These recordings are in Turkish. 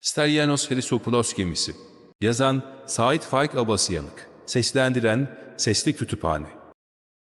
Stalyanos Herisopoulos gemisi. Yazan Sait Faik Abasıyanık. Seslendiren Sesli Kütüphane.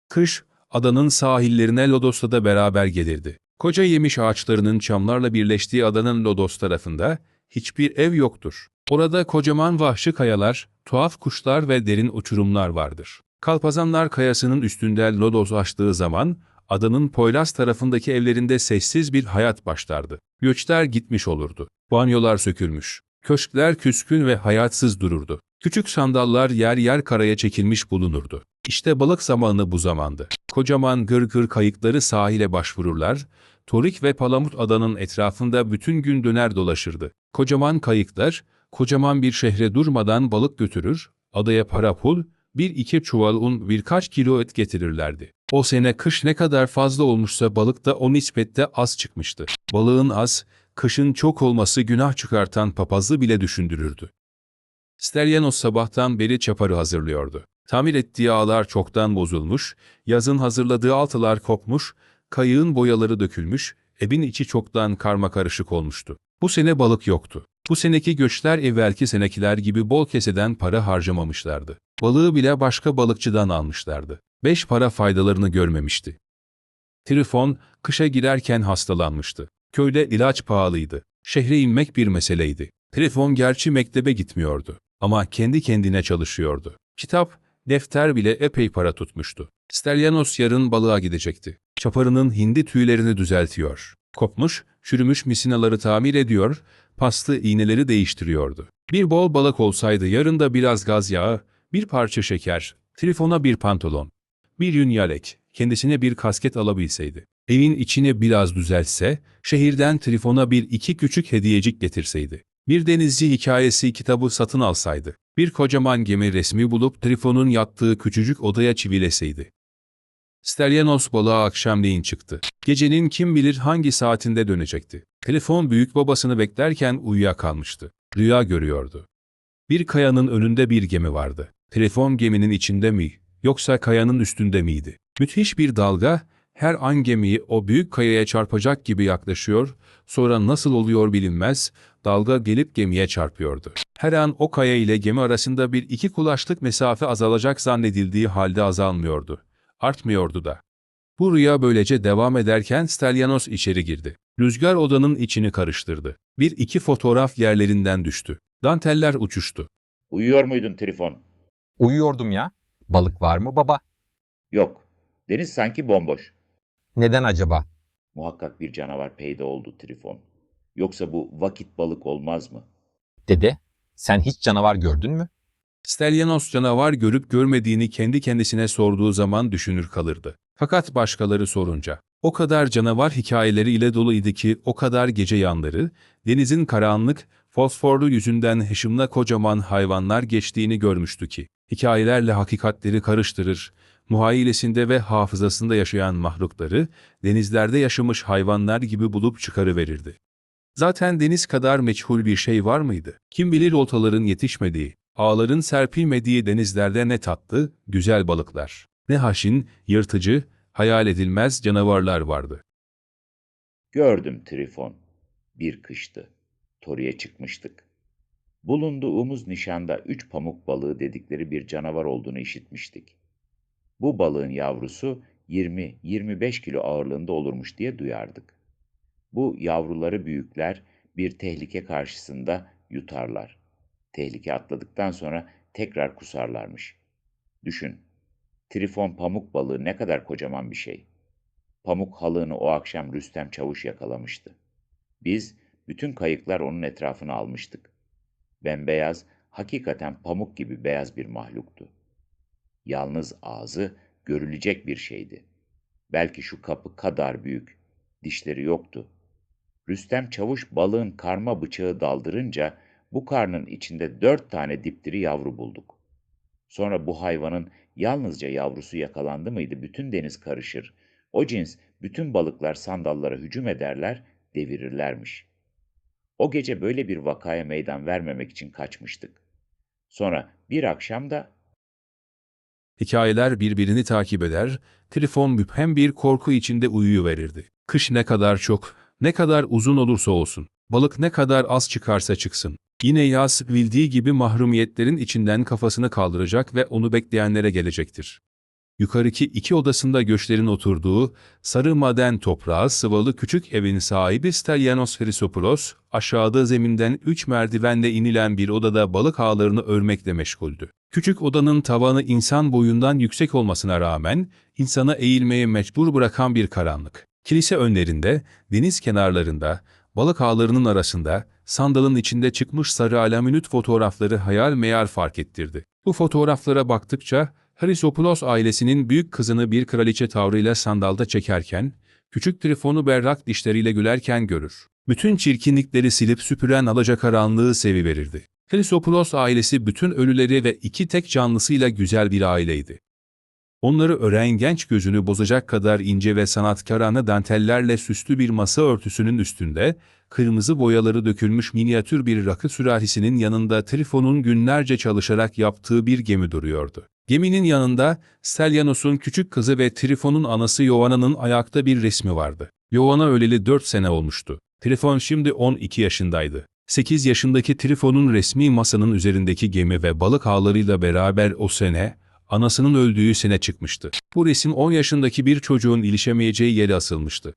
Kış, adanın sahillerine Lodos'la da beraber gelirdi. Koca yemiş ağaçlarının çamlarla birleştiği adanın Lodos tarafında hiçbir ev yoktur. Orada kocaman vahşi kayalar, tuhaf kuşlar ve derin uçurumlar vardır. Kalpazanlar kayasının üstünden Lodos açtığı zaman adanın Poyraz tarafındaki evlerinde sessiz bir hayat başlardı. Göçler gitmiş olurdu. Banyolar sökülmüş. Köşkler küskün ve hayatsız dururdu. Küçük sandallar yer yer karaya çekilmiş bulunurdu. İşte balık zamanı bu zamandı. Kocaman gırgır kayıkları sahile başvururlar, Torik ve Palamut adanın etrafında bütün gün döner dolaşırdı. Kocaman kayıklar, kocaman bir şehre durmadan balık götürür, adaya para pul, bir iki çuval un birkaç kilo et getirirlerdi. O sene kış ne kadar fazla olmuşsa balık da o nispette az çıkmıştı. Balığın az, kışın çok olması günah çıkartan papazı bile düşündürürdü. Stelyanos sabahtan beri çaparı hazırlıyordu. Tamir ettiği ağlar çoktan bozulmuş, yazın hazırladığı altılar kopmuş, kayığın boyaları dökülmüş, evin içi çoktan karma karışık olmuştu. Bu sene balık yoktu. Bu seneki göçler evvelki senekiler gibi bol keseden para harcamamışlardı. Balığı bile başka balıkçıdan almışlardı. Beş para faydalarını görmemişti. Trifon, kışa girerken hastalanmıştı. Köyde ilaç pahalıydı. Şehre inmek bir meseleydi. Trifon gerçi mektebe gitmiyordu. Ama kendi kendine çalışıyordu. Kitap, defter bile epey para tutmuştu. Stelyanos yarın balığa gidecekti. Çaparının hindi tüylerini düzeltiyor. Kopmuş, çürümüş misinaları tamir ediyor, paslı iğneleri değiştiriyordu. Bir bol balık olsaydı yarın da biraz gaz yağı, bir parça şeker, Trifon'a bir pantolon, bir yün yelek, kendisine bir kasket alabilseydi. Evin içine biraz düzelse, şehirden Trifon'a bir iki küçük hediyecik getirseydi. Bir denizci hikayesi kitabı satın alsaydı. Bir kocaman gemi resmi bulup Trifon'un yattığı küçücük odaya çivileseydi. Stelyanos balığa akşamleyin çıktı. Gecenin kim bilir hangi saatinde dönecekti. Telefon büyük babasını beklerken uyuyakalmıştı. Rüya görüyordu. Bir kayanın önünde bir gemi vardı. Telefon geminin içinde mi, yoksa kayanın üstünde miydi? Müthiş bir dalga, her an gemiyi o büyük kayaya çarpacak gibi yaklaşıyor, sonra nasıl oluyor bilinmez, dalga gelip gemiye çarpıyordu. Her an o kaya ile gemi arasında bir iki kulaşlık mesafe azalacak zannedildiği halde azalmıyordu. Artmıyordu da. Bu rüya böylece devam ederken Stelyanos içeri girdi. Rüzgar odanın içini karıştırdı. Bir iki fotoğraf yerlerinden düştü. Danteller uçuştu. Uyuyor muydun Trifon? Uyuyordum ya. Balık var mı baba? Yok. Deniz sanki bomboş. Neden acaba? Muhakkak bir canavar peyda oldu Trifon. Yoksa bu vakit balık olmaz mı? Dede, sen hiç canavar gördün mü? Stelyanos canavar görüp görmediğini kendi kendisine sorduğu zaman düşünür kalırdı. Fakat başkaları sorunca, o kadar canavar hikayeleri ile doluydu ki o kadar gece yanları, denizin karanlık, fosforlu yüzünden hışımla kocaman hayvanlar geçtiğini görmüştü ki, hikayelerle hakikatleri karıştırır, muhayyilesinde ve hafızasında yaşayan mahlukları, denizlerde yaşamış hayvanlar gibi bulup çıkarıverirdi. Zaten deniz kadar meçhul bir şey var mıydı? Kim bilir oltaların yetişmediği, ağların serpilmediği denizlerde ne tatlı, güzel balıklar, ne haşin, yırtıcı, hayal edilmez canavarlar vardı. Gördüm Trifon. Bir kıştı. Tori'ye çıkmıştık. Bulunduğumuz nişanda üç pamuk balığı dedikleri bir canavar olduğunu işitmiştik. Bu balığın yavrusu 20-25 kilo ağırlığında olurmuş diye duyardık. Bu yavruları büyükler bir tehlike karşısında yutarlar. Tehlike atladıktan sonra tekrar kusarlarmış. Düşün, Trifon pamuk balığı ne kadar kocaman bir şey. Pamuk halığını o akşam Rüstem Çavuş yakalamıştı. Biz bütün kayıklar onun etrafını almıştık. Bembeyaz, hakikaten pamuk gibi beyaz bir mahluktu. Yalnız ağzı görülecek bir şeydi. Belki şu kapı kadar büyük, dişleri yoktu. Rüstem Çavuş balığın karma bıçağı daldırınca bu karnın içinde dört tane dipdiri yavru bulduk. Sonra bu hayvanın yalnızca yavrusu yakalandı mıydı bütün deniz karışır. O cins bütün balıklar sandallara hücum ederler, devirirlermiş. O gece böyle bir vakaya meydan vermemek için kaçmıştık. Sonra bir akşam da Hikayeler birbirini takip eder, Trifon müphem bir korku içinde uyuyuverirdi. Kış ne kadar çok, ne kadar uzun olursa olsun, Balık ne kadar az çıkarsa çıksın. Yine yaz bildiği gibi mahrumiyetlerin içinden kafasını kaldıracak ve onu bekleyenlere gelecektir. Yukarıki iki odasında göçlerin oturduğu, sarı maden toprağı sıvalı küçük evin sahibi Stelyanos Hrisopoulos, aşağıda zeminden üç merdivenle inilen bir odada balık ağlarını örmekle meşguldü. Küçük odanın tavanı insan boyundan yüksek olmasına rağmen, insana eğilmeye mecbur bırakan bir karanlık. Kilise önlerinde, deniz kenarlarında, balık ağlarının arasında, sandalın içinde çıkmış sarı alaminüt fotoğrafları hayal meyal fark ettirdi. Bu fotoğraflara baktıkça, Hrisopoulos ailesinin büyük kızını bir kraliçe tavrıyla sandalda çekerken, küçük Trifon'u berrak dişleriyle gülerken görür. Bütün çirkinlikleri silip süpüren alacakaranlığı seviverirdi. Hrisopoulos ailesi bütün ölüleri ve iki tek canlısıyla güzel bir aileydi. Onları ören genç gözünü bozacak kadar ince ve sanatkarane dantellerle süslü bir masa örtüsünün üstünde, kırmızı boyaları dökülmüş minyatür bir rakı sürahisinin yanında Trifon'un günlerce çalışarak yaptığı bir gemi duruyordu. Geminin yanında Stelyanos'un küçük kızı ve Trifon'un anası Yovana'nın ayakta bir resmi vardı. Yovana öleli 4 sene olmuştu. Trifon şimdi 12 yaşındaydı. 8 yaşındaki Trifon'un resmi masanın üzerindeki gemi ve balık ağlarıyla beraber o sene, anasının öldüğü sene çıkmıştı. Bu resim 10 yaşındaki bir çocuğun ilişemeyeceği yere asılmıştı.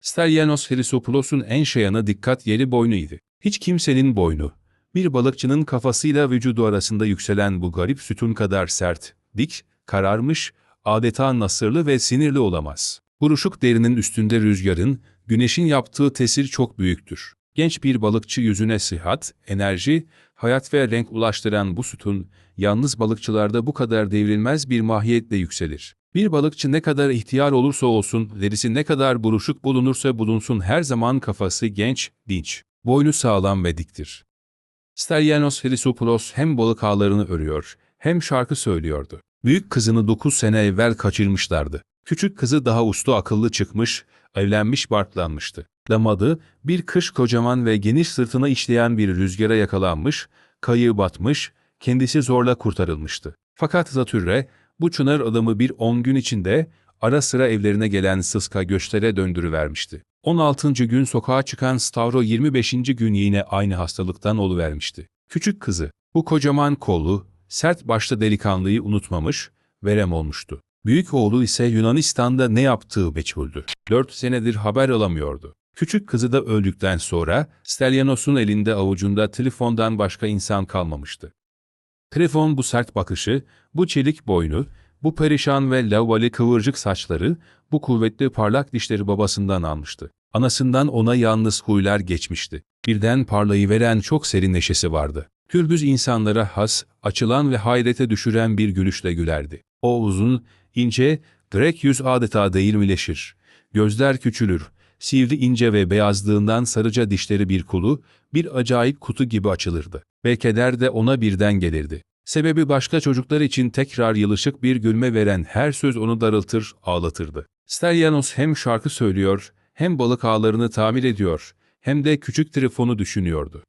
Stelyanos Hrisopoulos'un en şayanı dikkat yeri boynuydu. Hiç kimsenin boynu, bir balıkçının kafasıyla vücudu arasında yükselen bu garip sütun kadar sert, dik, kararmış, adeta nasırlı ve sinirli olamaz. Buruşuk derinin üstünde rüzgarın, güneşin yaptığı tesir çok büyüktür. Genç bir balıkçı yüzüne sıhhat, enerji, hayat ve renk ulaştıran bu sütun, yalnız balıkçılarda bu kadar devrilmez bir mahiyetle yükselir. Bir balıkçı ne kadar ihtiyar olursa olsun, derisi ne kadar buruşuk bulunursa bulunsun her zaman kafası genç, dinç, boynu sağlam ve diktir. Stelyanos Hrisopoulos hem balık ağlarını örüyor, hem şarkı söylüyordu. Büyük kızını 9 sene evvel kaçırmışlardı. Küçük kızı daha uslu akıllı çıkmış, evlenmiş barklanmıştı. Damadı, bir kış kocaman ve geniş sırtına işleyen bir rüzgara yakalanmış, kayığı batmış, kendisi zorla kurtarılmıştı. Fakat Zatürre, bu çınar adamı bir on gün içinde, ara sıra evlerine gelen sıska göçlere döndürüvermişti. 16. gün sokağa çıkan Stavro 25. gün yine aynı hastalıktan oluvermişti. Küçük kızı, bu kocaman kolu, sert başlı delikanlıyı unutmamış, verem olmuştu. Büyük oğlu ise Yunanistan'da ne yaptığı meçhuldü. Dört senedir haber alamıyordu. Küçük kızı da öldükten sonra Stelyanos'un elinde avucunda telefondan başka insan kalmamıştı. Telefon bu sert bakışı, bu çelik boynu, bu perişan ve lavvali kıvırcık saçları, bu kuvvetli parlak dişleri babasından almıştı. Anasından ona yalnız huylar geçmişti. Birden parlayıveren çok serin neşesi vardı. Gürbüz insanlara has, açılan ve hayrete düşüren bir gülüşle gülerdi. O uzun, ince, Grek yüz adeta değirmileşir. Gözler küçülür. Sivri ince ve beyazlığından sarıca dişleri bir kulu, bir acayip kutu gibi açılırdı. Ve keder de ona birden gelirdi. Sebebi başka çocuklar için tekrar yılışık bir gülme veren her söz onu darıltır, ağlatırdı. Stelyanos hem şarkı söylüyor, hem balık ağlarını tamir ediyor, hem de küçük Trifon'u düşünüyordu.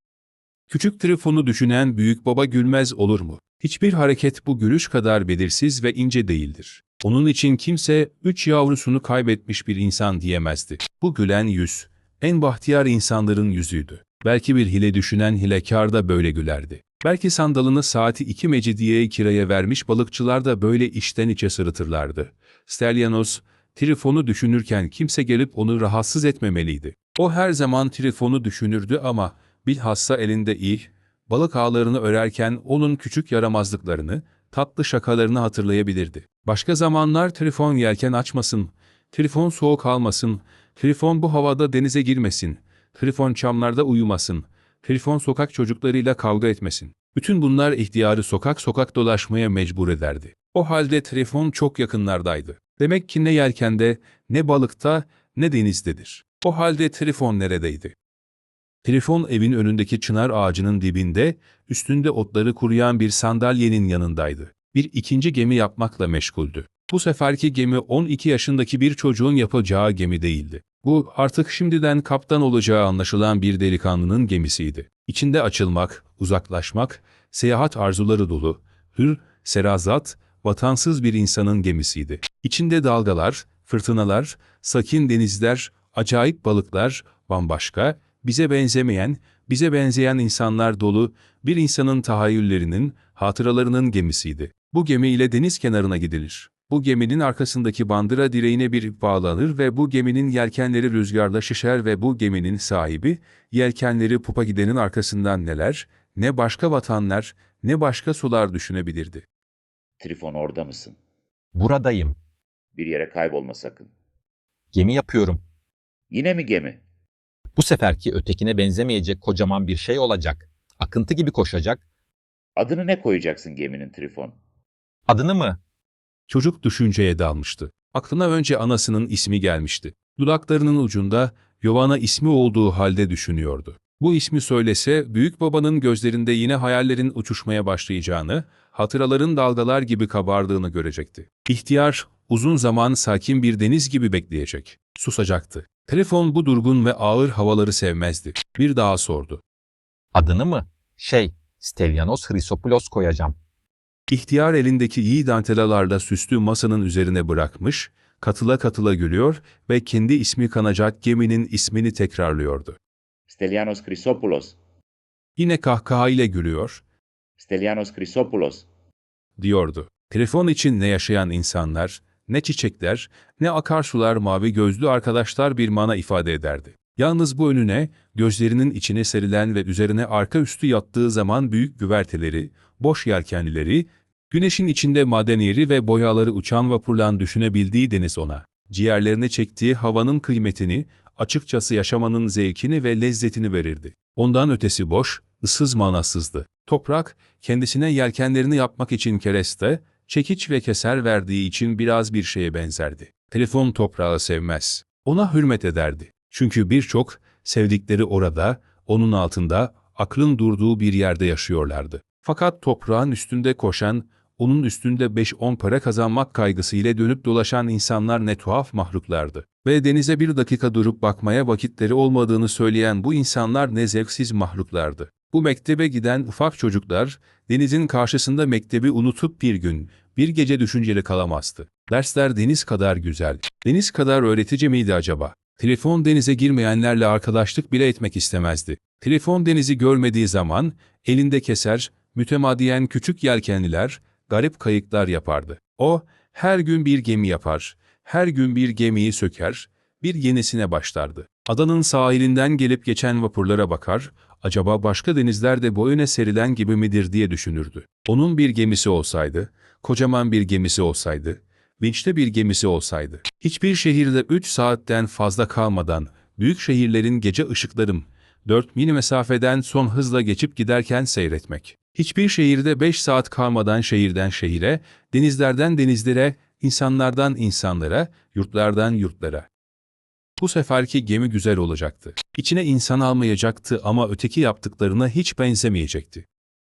Küçük Trifon'u düşünen büyük baba gülmez olur mu? Hiçbir hareket bu gülüş kadar belirsiz ve ince değildir. Onun için kimse üç yavrusunu kaybetmiş bir insan diyemezdi. Bu gülen yüz, en bahtiyar insanların yüzüydü. Belki bir hile düşünen hilekar da böyle gülerdi. Belki sandalını saati iki mecidiyeye kiraya vermiş balıkçılar da böyle içten içe sırıtırlardı. Stelyanos, Trifon'u düşünürken kimse gelip onu rahatsız etmemeliydi. O her zaman Trifon'u düşünürdü ama bilhassa elinde iyi, balık ağlarını örerken onun küçük yaramazlıklarını, tatlı şakalarını hatırlayabilirdi. Başka zamanlar Trifon yelken açmasın, Trifon soğuk almasın, Trifon bu havada denize girmesin, Trifon çamlarda uyumasın, Trifon sokak çocuklarıyla kavga etmesin. Bütün bunlar ihtiyarı sokak sokak dolaşmaya mecbur ederdi. O halde Trifon çok yakınlardaydı. Demek ki ne yelkende, ne balıkta, ne denizdedir. O halde Trifon neredeydi? Trifon evin önündeki çınar ağacının dibinde, üstünde otları kuruyan bir sandalyenin yanındaydı. Bir ikinci gemi yapmakla meşguldü. Bu seferki gemi 12 yaşındaki bir çocuğun yapacağı gemi değildi. Bu artık şimdiden kaptan olacağı anlaşılan bir delikanlının gemisiydi. İçinde açılmak, uzaklaşmak, seyahat arzuları dolu, hür, serazat, vatansız bir insanın gemisiydi. İçinde dalgalar, fırtınalar, sakin denizler, acayip balıklar, bambaşka, bize benzemeyen, bize benzeyen insanlar dolu bir insanın tahayyüllerinin, hatıralarının gemisiydi. Bu gemiyle deniz kenarına gidilir. Bu geminin arkasındaki bandıra direğine bir ip bağlanır ve bu geminin yelkenleri rüzgarla şişer ve bu geminin sahibi, yelkenleri pupa gidenin arkasından neler, ne başka vatanlar, ne başka sular düşünebilirdi. Trifon orada mısın? Buradayım. Bir yere kaybolma sakın. Gemi yapıyorum. Yine mi gemi? Bu seferki ötekine benzemeyecek kocaman bir şey olacak. Akıntı gibi koşacak. Adını ne koyacaksın geminin Trifon? Adını mı? Çocuk düşünceye dalmıştı. Aklına önce anasının ismi gelmişti. Dudaklarının ucunda Yovana ismi olduğu halde düşünüyordu. Bu ismi söylese büyük babanın gözlerinde yine hayallerin uçuşmaya başlayacağını, hatıraların dalgalar gibi kabardığını görecekti. İhtiyar uzun zaman sakin bir deniz gibi bekleyecek. Susacaktı. Telefon bu durgun ve ağır havaları sevmezdi. Bir daha sordu. Adını mı? Şey, Stelianos Chrysopoulos koyacağım. İhtiyar elindeki iyi dantelalarla süslü masanın üzerine bırakmış, katıla katıla gülüyor ve kendi ismi kanacak geminin ismini tekrarlıyordu. Stelianos Chrysopoulos. Yine kahkahayla gülüyor, Stelianos Chrysopoulos. diyordu. Telefon için ne yaşayan insanlar, ne çiçekler, ne akarsular mavi gözlü arkadaşlar bir mana ifade ederdi. Yalnız bu önüne, gözlerinin içine serilen ve üzerine arka üstü yattığı zaman büyük güverteleri, boş yelkenlileri, güneşin içinde madeniyeri ve boyaları uçan vapurlan düşünebildiği deniz ona. Ciğerlerine çektiği havanın kıymetini, açıkçası yaşamanın zevkini ve lezzetini verirdi. Ondan ötesi boş, ıssız manasızdı. Toprak, kendisine yelkenlerini yapmak için kereste, çekiç ve keser verdiği için biraz bir şeye benzerdi. Telefon toprağı sevmez. Ona hürmet ederdi. Çünkü birçok sevdikleri orada, onun altında, aklın durduğu bir yerde yaşıyorlardı. Fakat toprağın üstünde koşan, onun üstünde 5-10 para kazanmak kaygısıyla dönüp dolaşan insanlar ne tuhaf mahluklardı. Ve denize bir dakika durup bakmaya vakitleri olmadığını söyleyen bu insanlar ne zevksiz mahluklardı. Bu mektebe giden ufak çocuklar, denizin karşısında mektebi unutup bir gün, bir gece düşünceli kalamazdı. Dersler deniz kadar güzel, deniz kadar öğretici miydi acaba? Telefon denize girmeyenlerle arkadaşlık bile etmek istemezdi. Telefon denizi görmediği zaman, elinde keser, mütemadiyen küçük yelkenliler, garip kayıklar yapardı. O, her gün bir gemi yapar, her gün bir gemiyi söker, bir yenisine başlardı. Adanın sahilinden gelip geçen vapurlara bakar, acaba başka denizlerde boyuna serilen gibi midir diye düşünürdü. Onun bir gemisi olsaydı, kocaman bir gemisi olsaydı, vinçli bir gemisi olsaydı, hiçbir şehirde 3 saatten fazla kalmadan, büyük şehirlerin gece ışıklarım, 4 mil mesafeden son hızla geçip giderken seyretmek. Hiçbir şehirde 5 saat kalmadan şehirden şehire, denizlerden denizlere, insanlardan insanlara, yurtlardan yurtlara. Bu seferki gemi güzel olacaktı. İçine insan almayacaktı ama öteki yaptıklarına hiç benzemeyecekti.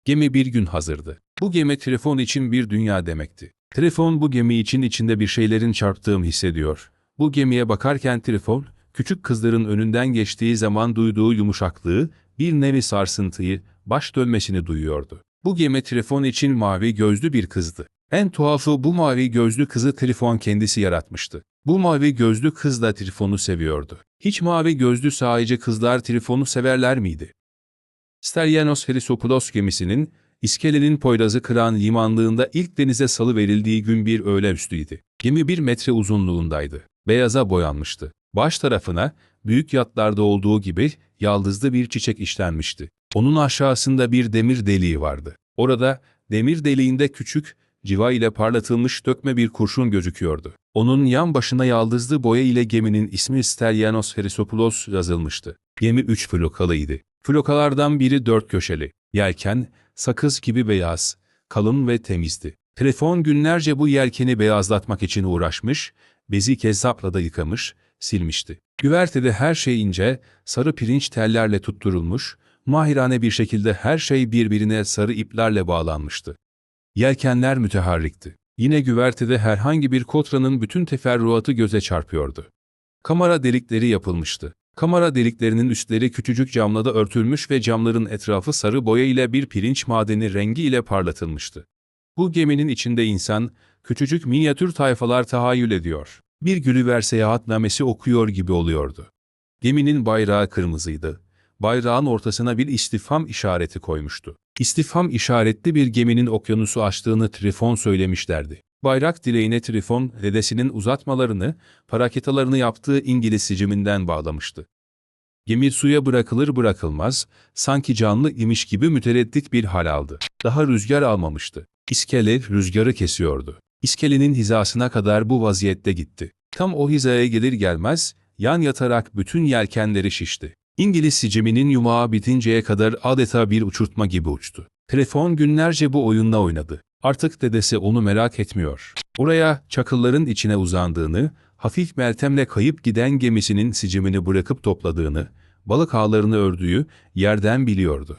Gemi bir gün hazırdı. Bu gemi telefon için bir dünya demekti. Telefon bu gemi için içinde bir şeylerin çarptığını hissediyor. Bu gemiye bakarken telefon, küçük kızların önünden geçtiği zaman duyduğu yumuşaklığı, bir nevi sarsıntıyı, baş dönmesini duyuyordu. Bu gemi telefon için mavi gözlü bir kızdı. En tuhafı bu mavi gözlü kızı telefon kendisi yaratmıştı. Bu mavi gözlü kız da Trifon'u seviyordu. Hiç mavi gözlü sadece kızlar Trifon'u severler miydi? Stelianos Herisopoulos gemisinin, İskelenin Poyraz'ı kıran limanlığında ilk denize salı verildiği gün bir öğleüstüydü. Gemi bir metre uzunluğundaydı. Beyaza boyanmıştı. Baş tarafına, büyük yatlarda olduğu gibi, yaldızlı bir çiçek işlenmişti. Onun aşağısında bir demir deliği vardı. Orada, demir deliğinde küçük, civa ile parlatılmış dökme bir kurşun gözüküyordu. Onun yan başına yaldızlı boya ile geminin ismi Stelianos Herisopoulos yazılmıştı. Gemi üç flokalıydı. Flokalardan biri dört köşeli. Yelken, sakız gibi beyaz, kalın ve temizdi. Telefon günlerce bu yelkeni beyazlatmak için uğraşmış, bezi kezzapla da yıkamış, silmişti. Güvertede her şey ince, sarı pirinç tellerle tutturulmuş, mahirane bir şekilde her şey birbirine sarı iplerle bağlanmıştı. Yelkenler müteharrikti. Yine güvertede herhangi bir kotranın bütün teferruatı göze çarpıyordu. Kamera delikleri yapılmıştı. Kamera deliklerinin üstleri küçücük camla da örtülmüş ve camların etrafı sarı boya ile bir pirinç madeni rengi ile parlatılmıştı. Bu geminin içinde insan, küçücük minyatür tayfalar tahayyül ediyor. Bir Gülliver seyahatnamesi okuyor gibi oluyordu. Geminin bayrağı kırmızıydı. bayrağın ortasına bir istifham işareti koymuştu. İstifham işaretli bir geminin okyanusu aştığını Trifon söylemişlerdi. Bayrak direğine Trifon, dedesinin uzatmalarını, paraketalarını yaptığı İngiliz siciminden bağlamıştı. Gemi suya bırakılır bırakılmaz, sanki canlı imiş gibi mütereddit bir hal aldı. Daha rüzgar almamıştı. İskele rüzgarı kesiyordu. İskelenin hizasına kadar bu vaziyette gitti. Tam o hizaya gelir gelmez, yan yatarak bütün yelkenleri şişti. İngiliz siciminin yumağı bitinceye kadar adeta bir uçurtma gibi uçtu. Telefon günlerce bu oyunla oynadı. Artık dedesi onu merak etmiyor. Oraya çakılların içine uzandığını, hafif meltemle kayıp giden gemisinin sicimini bırakıp topladığını, balık ağlarını ördüğü yerden biliyordu.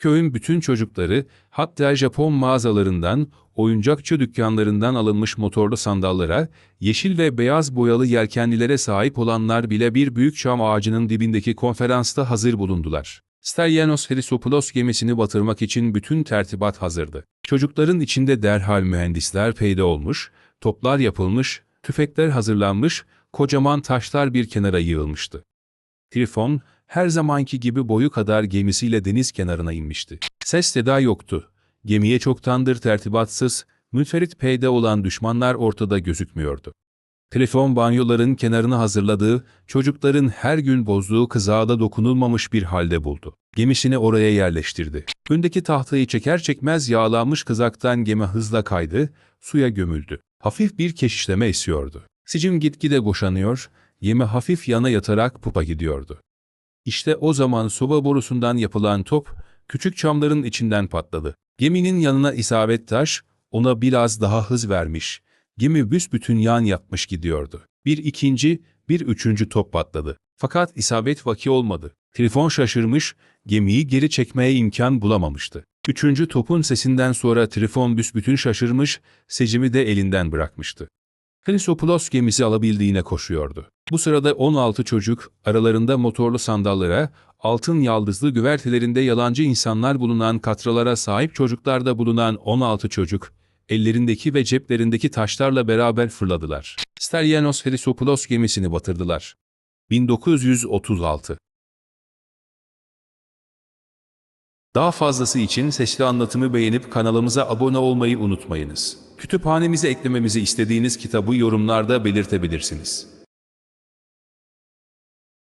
Köyün bütün çocukları, hatta Japon mağazalarından, oyuncakçı dükkanlarından alınmış motorlu sandallara, yeşil ve beyaz boyalı yelkenlilere sahip olanlar bile bir büyük çam ağacının dibindeki konferansta hazır bulundular. Steryanos Herisopoulos gemisini batırmak için bütün tertibat hazırdı. Çocukların içinde derhal mühendisler peyda olmuş, toplar yapılmış, tüfekler hazırlanmış, kocaman taşlar bir kenara yığılmıştı. Trifon, her zamanki gibi boyu kadar gemisiyle deniz kenarına inmişti. Ses seda yoktu. Gemiye çoktandır tertibatsız, müterit peyda olan düşmanlar ortada gözükmüyordu. Telefon banyoların kenarını hazırladığı, çocukların her gün bozduğu kızağa da dokunulmamış bir halde buldu. Gemisini oraya yerleştirdi. Öndeki tahtayı çeker çekmez yağlanmış kızaktan gemi hızla kaydı, suya gömüldü. Hafif bir keşişleme esiyordu. Sicim gitgide boşanıyor, gemi hafif yana yatarak pupa gidiyordu. İşte o zaman soba borusundan yapılan top, küçük çamların içinden patladı. Geminin yanına isabet taş, ona biraz daha hız vermiş. Gemi büsbütün yan yapmış gidiyordu. Bir ikinci, bir üçüncü top patladı. Fakat isabet vaki olmadı. Trifon şaşırmış, gemiyi geri çekmeye imkan bulamamıştı. Üçüncü topun sesinden sonra Trifon büsbütün şaşırmış, secimi de elinden bırakmıştı. Chrysopoulos gemisi alabildiğine koşuyordu. Bu sırada 16 çocuk, aralarında motorlu sandallara, altın yaldızlı güvertelerinde yalancı insanlar bulunan katralara sahip çocuklarda bulunan 16 çocuk, ellerindeki ve ceplerindeki taşlarla beraber fırladılar. Steryanos Chrysopoulos gemisini batırdılar. 1936 Daha fazlası için sesli anlatımı beğenip kanalımıza abone olmayı unutmayınız. Kütüphanemize eklememizi istediğiniz kitabı yorumlarda belirtebilirsiniz.